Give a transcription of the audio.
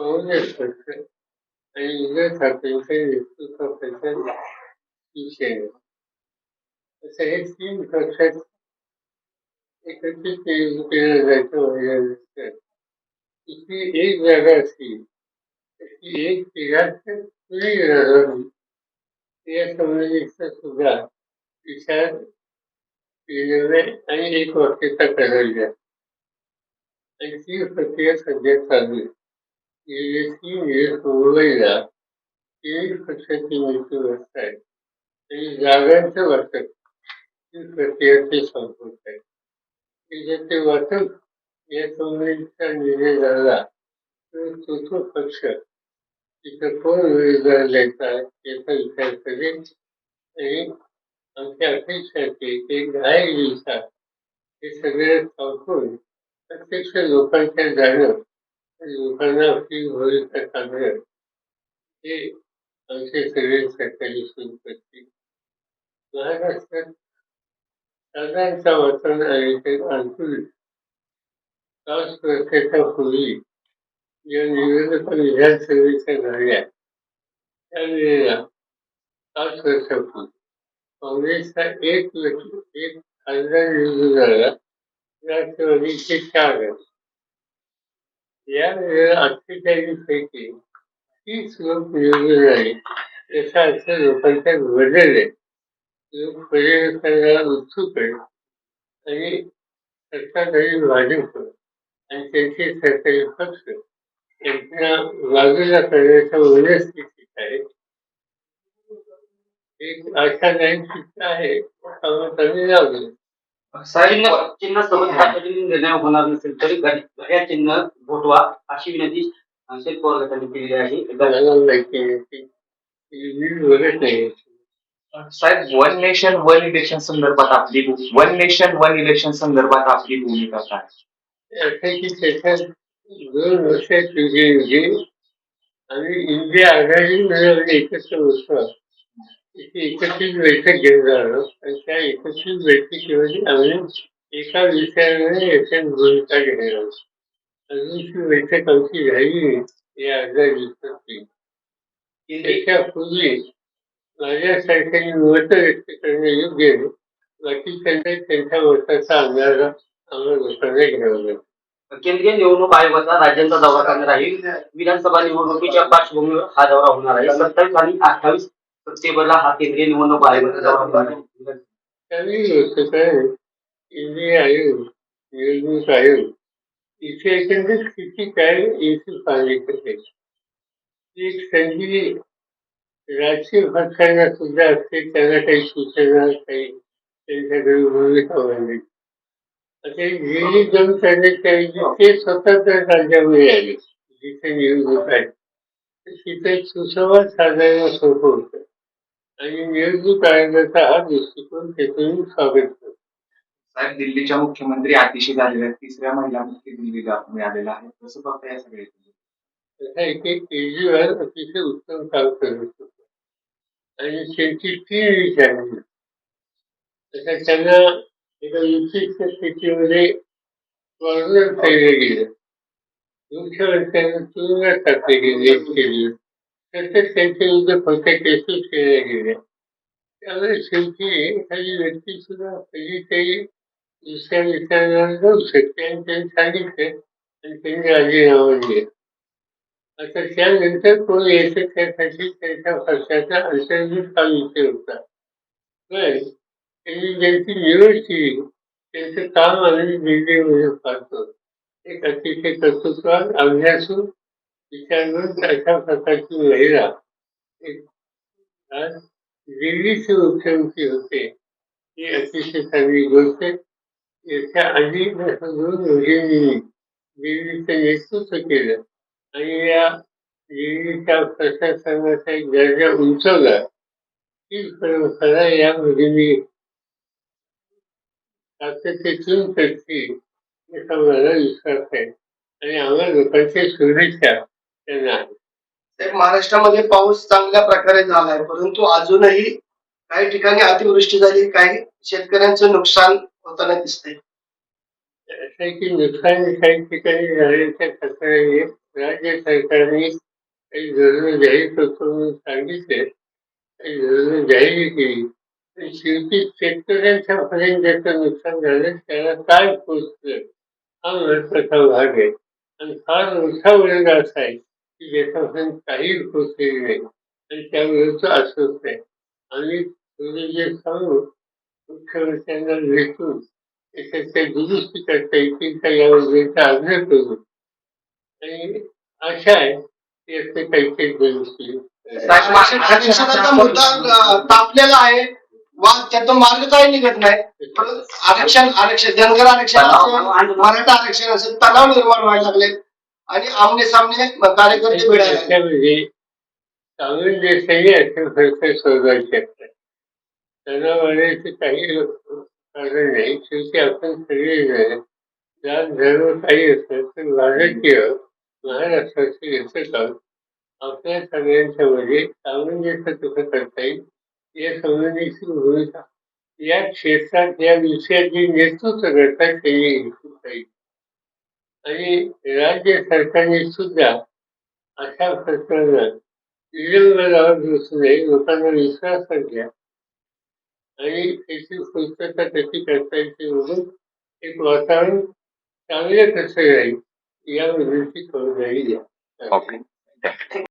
काँग्रेस पक्ष आणि उद्धव ठाकरेंच्या नेतृत्वाखालचा शिवसेना असं हे तीन पक्षात एकत्रित केलं केलं जायचं म्हणल्यानंतर तिथली एक जागा असली तर ती एक तिघात पुढे राहावी या संबंधीचा सुद्धा विचार केलेला आहे आणि एक वाक्यता करायची आहे आणि ती प्रक्रिया सध्या चालू आहे. गेले तीन पक्षाची नेते बसत आणि जागांचं वाटप ही प्रक्रिया ते आहे. त्याच्यात ते वाटप या संबंधीचा निर्णय झाला. तर तो पक्ष. तिथं कोण उमेदवार द्यायचा याचा विचार करेल? आणि आमच्या अपेक्षा आहे की दहा दिवसात हे संपून प्रत्यक्ष लोकांच्या जाणं लोकांना आपली भूमिका सांगणं हे आमचे सगळे सरकारी सुरू करतील महाराष्ट्रात साधारणतः वातावरण आहे ते अनुकूल पाच वर्षाच्या पूर्वी या निवडणुका विधानसभेच्या झाल्या त्यावेळेला पाच वर्षापूर्वी काँग्रेसचा एक व्यक्ती एक खासदार निवडून झाला राष्ट्रवादीचे चार आहेत. या वेळेला अठ्ठेचाळीस पैकी तीस लोक निवडून आले याचा अर्थ लोकांचा बदल आहे लोक बदल करायला उत्सुक आहे आणि सत्ताधारी भाजप आणि त्यांचे सरकारी पक्ष त्यांच्या बाजूला करण्याच्या मनस्थितीत आहे. एक आशादायक चित्र आहे. त्यामुळे कमी लागेल साहेब चिन्ह सोबत तातडीने निर्णय होणार नसेल तरी घडी- घड्याळ चिन्ह घोटवा अशी विनंती शरद पवार गटाने केलेली आहे. साहेब वन नेशन वन इलेक्शन संदर्भात आपली वन नेशन वन इलेक्शन संदर्भात आपली भूमिका काय? दोन वर्ष तुझे युगे आणि इंडिया आघाडी मिळवणे एकत्र होतं तिथे एकत्रित बैठक घेऊन आहोत. आणि त्या एकत्रित बैठकीमध्ये आम्ही एका विषयाने याच्यात भूमिका घेणार आहोत. अजून ती बैठक आमची झाली नाही या अर्ध्या दिवसाची त्याच्यापूर्वी माझ्यासारख्यांनी मत व्यक्त करणे योग्य आहे. बाकी त्यांना त्यांच्या मताचा अंदाज आम्हाला लोकांना घ्यावा लागेल. केंद्रीय निवडणूक आयोगाचा राज्यांचा दौरा करणार आहे. विधानसभा निवडणुकीच्या पार्श्वभूमीवर हा दौरा होणार आहे. सत्तावीस आणि अठ्ठावीस सप्टेंबरला हा केंद्रीय निवडणूक आयोगाचा दौरा होणार आहे. केंद्रीय आयोग निवडणूक आयोग इथे एकंदरीत किती काय येथील पाहणी करते ती एक संधी राजकीय पक्षांना सुद्धा असते त्यांना काही सूचना काही त्यांच्याकडे भूमिका मांडली आता गेली दोन त्यांनी ऐवजी ते स्वतंत्र राज्यामध्ये आले जिथे निवडणूक आहे तिथे सुसंवाद साधायला सोपं होतं. आणि निवडणूक आयोगाचा हा दृष्टिकोन त्यातून स्वागत करतो साहेब दिल्लीच्या मुख्यमंत्री अतिशय झालेल्या तिसऱ्या महिला मुख्य दिल्लीला मिळालेला आहे. कसं बघता या सगळे तसा इथे केजरीवाल अतिशय उत्तम काम करत होते. आणि त्यांची टीम विचारली तसं त्यांना एका विशिष्ट स्थितीमध्ये कॉर्नर केलं गेलं. मुख्यमंत्र्यांना तुरुंगात टाकले गेले केली तसेच त्यांच्या विरुद्ध फक्त केसेस केल्या गेल्या त्यामुळे शेवटी एखादी व्यक्ती सुद्धा कधीतरी दुसऱ्या विचारांना जाऊ शकते आणि त्यांनी सांगितलं आणि त्यांनी राजीनामा दिला आता त्यानंतर कोण यायचं त्यासाठी त्यांच्या खर्चाचा अंतर्गत हा विषय होता पण त्यांनी ज्यांची निवड केली त्यांचं काम आम्ही दिल्लीमध्ये पाहतो एक अतिशय कर्तृत्व अभ्यासू त्याच्यानंतर अशा प्रकारची महिला दिल्लीचे मुख्यमंत्री होते. ही अतिशय चांगली गोष्ट याच्या आधी दोन मुलींनी दिल्लीचं नेतृत्व केलं आणि या दिल्लीच्या प्रशासनाचा एक दर्जा उंचवला. ही परंपरा या मुलींनी सातत्यातून करतील याचा मला विश्वास आहे. आणि आम्हाला लोकांच्या शुभेच्छा. त्यांना आहे. साहेब, महाराष्ट्रामध्ये पाऊस चांगल्या प्रकारे झालाय परंतु अजूनही काही ठिकाणी अतिवृष्टी झाली काही शेतकऱ्यांचं नुकसान होताना दिसतंय. असं आहे की नुकसान काही ठिकाणी झाल्याच्या तक्रारी. राज्य सरकारने काही धोरणं जाहीर करतो म्हणून सांगितले. काही धोरणं जाहीर केली. पण शेवटी शेतकऱ्यांच्या पर्यंत ज्याचं नुकसान झालं त्याला काय पोचलं? हा महत्त्वाचा भाग आहे. आणि फार मोठा वर्ग असा आहे. की ज्याच्यापर्यंत काही पोचलेली नाही. आणि त्याविरुद्ध अस्वस्थ आहे. आणि थोडे जे सांगू मुख्यमंत्र्यांना भेटून त्याच्यात काही दुरुस्ती करता येतील का यावरचा आग्रह करू. आणि आशा आहे की असं काहीतरी दुरुस्ती करेल. आरक्षण- आरक्षणाचा मुद्दा तापलेला आहे. वाद त्यातून मार्ग काही निघत नाही. आरक्षण आरक्षण धनगर आरक्षण असेल मराठा आरक्षण असेल तणाव निर्माण व्हायला लागले. आणि आमने सामने कार्यकर्ते मिळाले. असतात काही कारण नाही शेवटी आपण सगळे जण जात धर्म काही असलं तर भारतीय महाराष्ट्राचे घटक आहोत. आपल्या सगळ्यांच्या मध्ये सामंजस्य कसं करता येईल या संबंधीची भूमिका या क्षेत्रात या विषयाची नेतृत्व करतात घेतली पाहिजे आणि राज्य सरकारने सुद्धा अशा प्रकरणात विलंब दिसून बसू लोकांना विश्वास घ्या. आणि त्याची पूर्तता कशी करता येते म्हणून एक वातावरण चांगलं कसं राहील याबद्दलची राहील घ्या. ओके